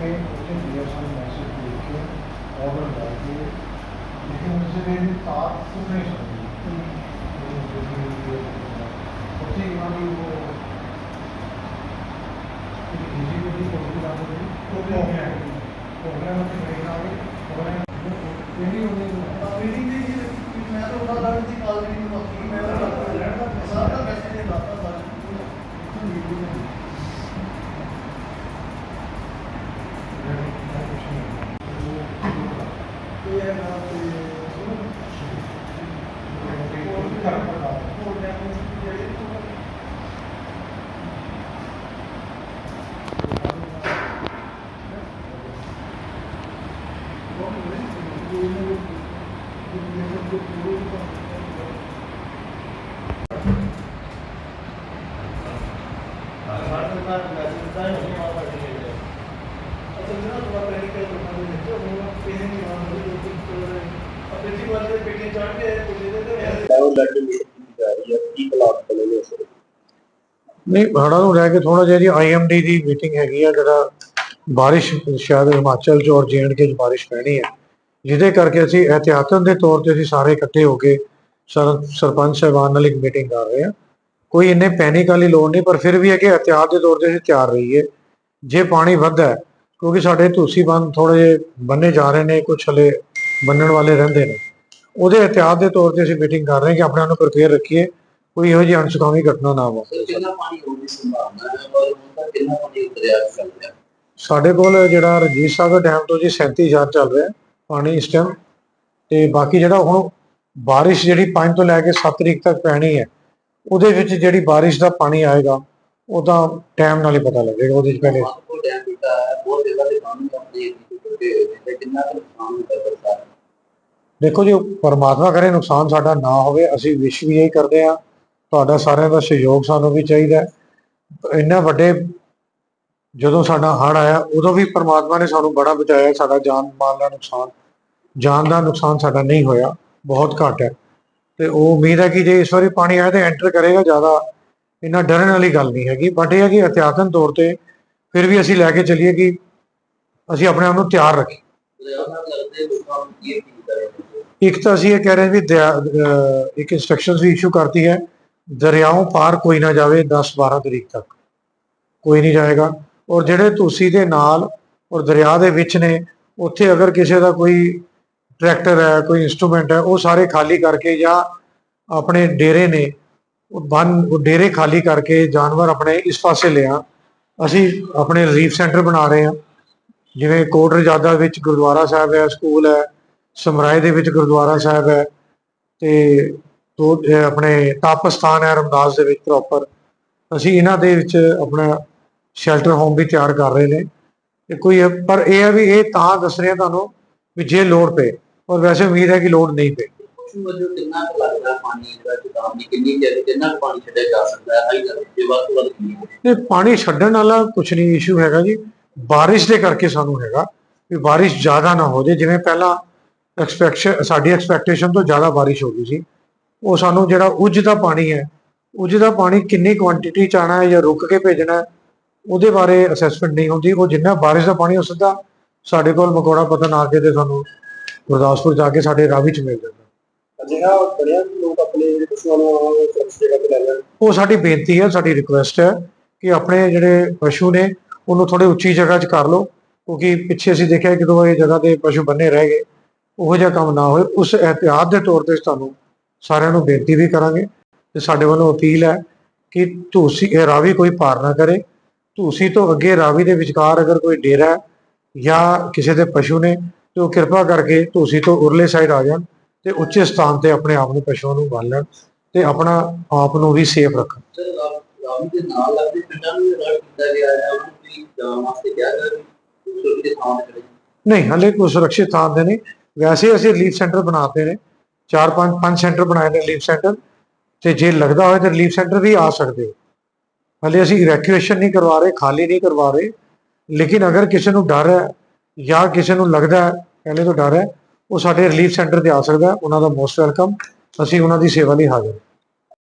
ਕੇ ਉੱਥੇ ਡੀਐਸਐਲ ਮੈਸੇਜ ਦੇ ਕੇ ਆਰਡਰ ਲਾ ਕੇ ਲੇਕਿਨ ਉਸੇ ਦੇ ਵੀ ਤਾਰ ਸੁਣ ਨਹੀਂ ਸਕਦੀ ਉੱਥੇ ਇਹਨਾਂ ਦੀ ਉਹ ਈਜ਼ੀ ਵੀ ਕੋਈ ਨਾ ਕੋਈ ਉਹ ਪ੍ਰੋਗਰਾਮ ਪ੍ਰੋਗਰਾਮ ਤੇ ਨਹੀਂ ਨਾ ਹੋਵੇ ਪ੍ਰੋਗਰਾਮ ਇਹ ਨਹੀਂ ਹੁੰਦੀ ਮੀਟਿੰਗ ਦੀ ਜੀ ਮੈਂ ਤਾਂ ਉਹਨਾਂ ਦਾ ਦੀ ਕਾਲ ਨਹੀਂ ਬਾਕੀ ਮੈਂ ਤਾਂ ਸਾਰਾ ਮੈਸੇਜ ਦੇ ਦਾਤਾ ਸਾਰਾ ਇਹ ਹੈ ਨਾ ਤੇ ਉਹ ਮੈਂ ਜਿਹੜੇ ਲੈਵਲ ਲੈ ਕੇ ਮੀਟਿੰਗ ਕੀਤੀ ਜਾ ਰਹੀ ਹੈ ਕੀ ਹਾਲਾਤ ਬਣੇ ਨੇ ਇਸ ਵੇਲੇ? ਨਹੀਂ, ਹੜ੍ਹਾਂ ਨੂੰ ਲੈ ਕੇ ਥੋੜਾ ਜਿਹਾ ਜੀ ਆਈਐਮਡੀ ਦੀ ਮੀਟਿੰਗ ਹੈਗੀ ਆ, ਜਿਹੜਾ ਬਾਰਿਸ਼ ਸ਼ਾਇਦ ਹਿਮਾਚਲ ਚ ਔਰ ਜੀਐਂਡਕੇ ਚ ਬਾਰਿਸ਼ ਪੈਣੀ ਹੈ। ਜਿਹਦੇ ਕਰਕੇ ਅਸੀਂ ਇਹਤਿਆਤਨ ਦੇ ਤੌਰ ਤੇ ਅਸੀਂ ਸਾਰੇ ਇਕੱਠੇ ਹੋ ਕੇ ਸਰ ਸਰਪੰਚ ਸਾਹਿਬਾਨ ਨਾਲ ਇੱਕ ਮੀਟਿੰਗ ਕਰ ਰਹੇ ਹਾਂ। ਕੋਈ ਇੰਨੇ ਪੈਨਿਕ ਵਾਲੀ ਲੋੜ ਨਹੀਂ ਪਰ ਫਿਰ ਵੀ ਹੈ ਕਿ ਇਹਤਿਆਤ ਦੇ ਤੌਰ ਤੇ ਅਸੀਂ ਤਿਆਰ ਰਹੀਏ। ਜੇ ਪਾਣੀ ਵੱਧਦਾ ਕਿਉਂਕਿ ਸਾਡੇ ਤੁਸੀਂ ਬੰਨ ਥੋੜੇ ਬੰਨੇ ਜਾ ਰਹੇ ਨੇ ਕੁਝ ਹਲੇ ਬੰਨਣ ਵਾਲੇ ਰਹਿੰਦੇ ਨੇ। ਉਹਦੇ ਇਹਤਿਆਤ ਦੇ ਤੌਰ ਤੇ ਅਸੀਂ ਮੀਟਿੰਗ ਕਰ ਰਹੇ ਹਾਂ ਕਿ ਆਪਣੇ ਆਪ ਨੂੰ ਪ੍ਰਪੇਅਰ ਰੱਖੀਏ ਕੋਈ ਇਹੋ ਜਿਹੀ ਅਣਸੁਖਾਵੀ ਘਟਨਾ ਨਾ ਵਾਪਰੇ। ਸਰ ਕਿੰਨਾ ਪਾਣੀ ਹੋਣ ਦੀ ਸੰਭਾਵਨਾ ਹੈ ਔਰ ਹੁਣ ਤੱਕ ਕਿੰਨਾ ਪਾਣੀ ਉਤਰਿਆ ਚੱਲ ਰਿਹਾ? ਸਾਡੇ ਕੋਲ ਜਿਹੜਾ ਰਣਜੀਤ ਸਾਗਰ ਡੈਮ ਤੋਂ ਜੀ 37000 ਚੱਲ ਰਿਹਾ। ਪਾਣੀ ਇਸ ਟਾਈਮ ਤੇ ਬਾਕੀ ਜਿਹੜਾ ਹੁਣ ਬਾਰਿਸ਼ ਜਿਹੜੀ 5 ਤੋਂ ਲੈ ਕੇ 7 ਤਰੀਕ ਤੱਕ ਪੈਣੀ ਹੈ ਉਹਦੇ ਵਿੱਚ ਜਿਹੜੀ ਬਾਰਿਸ਼ ਦਾ ਪਾਣੀ ਆਏਗਾ ਉਹਦਾ ਟਾਈਮ ਨਾਲ ਹੀ ਪਤਾ ਲੱਗੇਗਾ ਉਹਦੇ ਵਿੱਚ ਪਹਿਲੇ। ਦੇਖੋ ਜੀ ਪਰਮਾਤਮਾ ਕਰੇ ਨੁਕਸਾਨ ਸਾਡਾ ਨਾ ਹੋਵੇ ਅਸੀਂ ਵਿਸ਼ ਵੀ ਇਹੀ ਕਰਦੇ ਆ ਤੁਹਾਡਾ ਸਾਰਿਆਂ ਦਾ ਸਹਿਯੋਗ ਸਾਨੂੰ ਵੀ ਚਾਹੀਦਾ। ਇੰਨਾ ਵੱਡੇ ਜਦੋਂ ਸਾਡਾ ਹੜ੍ਹ ਆਇਆ ਉਦੋਂ ਵੀ ਪਰਮਾਤਮਾ ਨੇ ਸਾਨੂੰ ਬੜਾ ਬਚਾਇਆ ਸਾਡਾ ਜਾਨ ਮਾਲ ਦਾ ਨੁਕਸਾਨ। ਜਾਨ ਦਾ ਨੁਕਸਾਨ ਸਾਡਾ ਨਹੀਂ ਹੋਇਆ, ਬਹੁਤ ਘੱਟ ਹੈ। ਤੇ ਉਹ ਉਮੀਦ ਹੈ ਕਿ ਜੇ ਇਸ ਵਾਰੀ ਪਾਣੀ ਆਇਆ ਤਾਂ ਐਂਟਰ ਕਰੇਗਾ ਜ਼ਿਆਦਾ, ਇੰਨਾ ਡਰਨ ਵਾਲੀ ਗੱਲ ਨਹੀਂ ਹੈਗੀ। ਬਟ ਇਹ ਹੈ ਕਿ ਅਤਿਆਤਨ ਤੌਰ ਤੇ ਫਿਰ ਵੀ ਅਸੀਂ ਲੈ ਕੇ ਚੱਲੀਏ ਕਿ ਅਸੀਂ ਆਪਣੇ ਆਪ ਨੂੰ ਤਿਆਰ ਰੱਖੀਏ। ਇੱਕ ਤਾਂ ਅਸੀਂ ਇਹ ਕਹਿ ਰਹੇ ਵੀ ਦਰਿਆ- ਇੱਕ ਇਨਸਟਰਕਸ਼ਨਸ ਵੀ ਇਸ਼ੂ ਕਰਤੀ ਹੈ, ਦਰਿਆਓਂ ਪਾਰ ਕੋਈ ਨਾ ਜਾਵੇ 10 12 ਤਰੀਕ ਤੱਕ। ਕੋਈ ਨਹੀਂ ਜਾਏਗਾ। ਔਰ ਜਿਹੜੇ ਤੁਸੀਂ ਦੇ ਨਾਲ ਔਰ ਦਰਿਆ ਦੇ ਵਿੱਚ ਨੇ, ਉੱਥੇ ਅਗਰ ਕਿਸੇ ਦਾ ਕੋਈ ਟਰੈਕਟਰ ਹੈ, ਕੋਈ ਇਨਸਟਰੂਮੈਂਟ ਹੈ, ਉਹ ਸਾਰੇ ਖਾਲੀ ਕਰਕੇ ਜਾਂ ਆਪਣੇ ਡੇਰੇ ਨੇ, ਬੰਨ ਉਹ ਡੇਰੇ ਖਾਲੀ ਕਰਕੇ ਜਾਨਵਰ ਆਪਣੇ ਇਸ ਪਾਸੇ ਲਿਆ। ਅਸੀਂ ਆਪਣੇ ਰਿਲੀਫ ਸੈਂਟਰ ਬਣਾ ਰਹੇ ਹਾਂ। ਜਿਵੇਂ ਕੋਟ ਰਜਾਦਾ ਵਿੱਚ ਗੁਰਦੁਆਰਾ ਸਾਹਿਬ ਹੈ, ਸਕੂਲ ਹੈ, ਸਮਰਾਏ ਦੇ ਵਿੱਚ ਗੁਰਦੁਆਰਾ ਸਾਹਿਬ ਹੈ, ਤੇ ਦੋ ਆਪਣੇ ਤਾਪਸਥਾਨ ਹੈ ਰਮਦਾਸ ਦੇ ਵਿੱਚ ਪ੍ਰੋਪਰ ਅਸੀਂ ਇਹਨਾਂ ਦੇ ਵਿੱਚ ਆਪਣਾ ਸ਼ੈਲਟਰ ਹੋਮ ਵੀ ਤਿਆਰ ਕਰ ਰਹੇ ਨੇ। ਤੇ ਕੋਈ, ਪਰ ਇਹ ਹੈ ਵੀ ਇਹ ਤਾਂ ਦੱਸ ਰਿਹਾ ਤੁਹਾਨੂੰ ਵੀ ਜੇ ਲੋੜ ਪਏ। ਔਰ ਵੈਸੇ ਉਮੀਦ ਹੈ ਕਿ ਲੋੜ ਨਹੀਂ ਪਏ ਵਜੋਂ ਕਿੰਨਾ ਕੁ ਲੱਗਦਾ ਪਾਣੀ ਜਿਹੜਾ ਦੀ ਕਿੰਨੀ ਜਗ੍ਹਾ ਕਿੰਨਾ ਪਾਣੀ ਛੱਡਿਆ ਜਾ ਸਕਦਾ ਹੈ? ਤੇ ਵੱਧ ਤੋਂ? ਇਹ ਪਾਣੀ ਛੱਡਣ ਵਾਲਾ ਕੁਝ ਨਹੀਂ ਇਸ਼ੂ ਹੈਗਾ ਜੀ। ਬਾਰਿਸ਼ ਦੇ ਕਰਕੇ ਸਾਨੂੰ ਹੈਗਾ ਵੀ ਬਾਰਿਸ਼ ਜ਼ਿਆਦਾ ਨਾ ਹੋ ਜਾਏ। ਜਿਵੇਂ ਪਹਿਲਾਂ ਐਕਸਪੈਕਸ਼ਨ ਸਾਡੀ ਐਕਸਪੈਕਟੇਸ਼ਨ ਤੋਂ ਜ਼ਿਆਦਾ ਬਾਰਿਸ਼ ਹੋ ਗਈ ਸੀ। ਉਹ ਸਾਨੂੰ ਜਿਹੜਾ ਉੱਜ ਦਾ ਪਾਣੀ ਹੈ ਉੱਜ ਦਾ ਪਾਣੀ ਕਿੰਨੀ ਕੁਆਂਟੀਟੀ ਚ ਆਣਾ ਹੈ ਜਾਂ ਰੁਕ ਕੇ ਭੇਜਣਾ ਹੈ ਉਹਦੇ ਬਾਰੇ ਅਸੈਸਮੈਂਟ ਨਹੀਂ ਹੁੰਦੀ। ਉਹ ਜਿੰਨਾ ਬਾਰਿਸ਼ ਦਾ ਪਾਣੀ ਹੋ ਸਿੱਧਾ ਸਾਡੇ ਕੋਲ ਮਕੌੜਾ ਪਤਨ ਆ ਕੇ ਤੇ ਸਾਨੂੰ ਗੁਰਦਾਸਪੁਰ ਜਾ ਕੇ ਸਾਡੇ ਰਾਵੀ ਚ ਮਿਲ ਜਾਂਦਾ। ਅਜਿਹਾ ਬੜਿਆ ਲੋਕ ਆਪਣੇ ਜਿਹੜੇ ਪਸ਼ੂਆਂ ਨੂੰ ਸੁਰੱਖਿਅਤ ਜਗ੍ਹਾ ਤੇ ਲੈ ਜਾਣ ਉਹ ਸਾਡੀ ਬੇਨਤੀ ਹੈ ਸਾਡੀ ਰਿਕੁਐਸਟ ਹੈ ਕਿ ਆਪਣੇ ਜਿਹੜੇ ਪਸ਼ੂ ਨੇ ਉਹਨੂੰ ਥੋੜੇ ਉੱਚੀ ਜਗ੍ਹਾ 'ਚ ਕਰ ਲਓ ਕਿਉਂਕਿ ਪਿੱਛੇ ਅਸੀਂ ਦੇਖਿਆ ਕਿ ਜਦੋਂ ਇਹ ਜਗ੍ਹਾ ਤੇ ਪਸ਼ੂ ਬੰਨੇ ਰਹਿ ਗਏ ਉਹੋ ਜਿਹਾ ਕੰਮ ਨਾ ਹੋਏ। ਉਸ ਇਹਤਿਆਤ ਦੇ ਤੌਰ ਤੇ ਤੁਹਾਨੂੰ ਸਾਰਿਆਂ ਨੂੰ ਬੇਨਤੀ ਵੀ ਕਰਾਂਗੇ ਤੇ ਸਾਡੇ ਵੱਲੋਂ ਅਪੀਲ ਹੈ ਕਿ ਤੁਸੀਂ ਇਹ ਰਾਵੀ ਕੋਈ ਪਾਰ ਨਾ ਕਰੇ। ਤੁਸੀਂ ਤੋਂ ਅੱਗੇ ਰਾਵੀ ਦੇ ਵਿਚਕਾਰ ਅਗਰ ਕੋਈ ਡੇਰਾ ਜਾਂ ਕਿਸੇ ਦੇ ਪਸ਼ੂ ਨੇ ਤੇ ਉਹ ਕਿਰਪਾ ਕਰਕੇ ਤੁਸੀਂ ਤੋਂ ਉਰਲੇ ਸਾਈਡ ਆ ਜਾਣ ਤੇ ਉੱਚੇ ਸਥਾਨ ਤੇ ਆਪਣੇ ਆਪ ਨੂੰ ਪਸ਼ੂਆਂ ਨੂੰ ਬੰਨ ਲੈਣ ਤੇ ਆਪਣਾ ਆਪ ਨੂੰ ਵੀ ਸੇਫ ਰੱਖਣ। ਸਰ ਰਾਵੀ ਦੇ ਨਾਲ ਲੱਗਦੇ ਪਿੰਡਾਂ ਨੂੰ ਅਲਰਟ ਕੀਤਾ ਗਿਆ ਹੈ ਉਹਨਾਂ ਨੂੰ ਵੀ ਜਾਣ ਵਾਸਤੇ ਕਿਹਾ ਗਿਆ ਕਿ ਸੁਰੱਖਿਅਤ ਥਾਂ ਤੇ ਖੜੇ ਨਹੀਂ ਹਲੇ ਕੋਈ ਸੁਰੱਖਿਅਤ ਥਾਂ ਤੇ ਨਹੀਂ। ਵੈਸੇ ਅਸੀਂ ਰਿਲੀਫ ਸੈਂਟਰ ਬਣਾਤੇ ਨੇ। ਚਾਰ ਪੰਜ ਪੰਜ ਸੈਂਟਰ ਬਣਾਏ ਨੇ ਰਿਲੀਫ ਸੈਂਟਰ ਤੇ ਜੇ ਲੱਗਦਾ ਹੋਵੇ ਤਾਂ ਰਿਲੀਫ ਸੈਂਟਰ ਵੀ ਆ ਸਕਦੇ ਹੋ। ਹਲੇ ਅਸੀਂ ਇਵੈਕੂਏਸ਼ਨ ਨਹੀਂ ਕਰਵਾ ਰਹੇ ਖਾਲੀ ਨਹੀਂ ਕਰਵਾ ਰਹੇ। ਲੇਕਿਨ ਅਗਰ ਕਿਸੇ ਨੂੰ ਡਰ ਹੈ ਜਾਂ ਕਿਸੇ ਨੂੰ ਲੱਗਦਾ ਹੈ ਪਹਿਲੇ ਤੋਂ ਡਰ ਹੈ, ਉਹ ਸਾਡੇ ਰਿਲੀਫ ਸੈਂਟਰ ਤੇ ਆ ਸਕਦਾ ਉਹਨਾਂ ਦਾ ਮੋਸਟ ਵੈਲਕਮ ਅਸੀਂ ਉਹਨਾਂ ਦੀ ਸੇਵਾ ਲਈ ਹਾਜ਼ਰ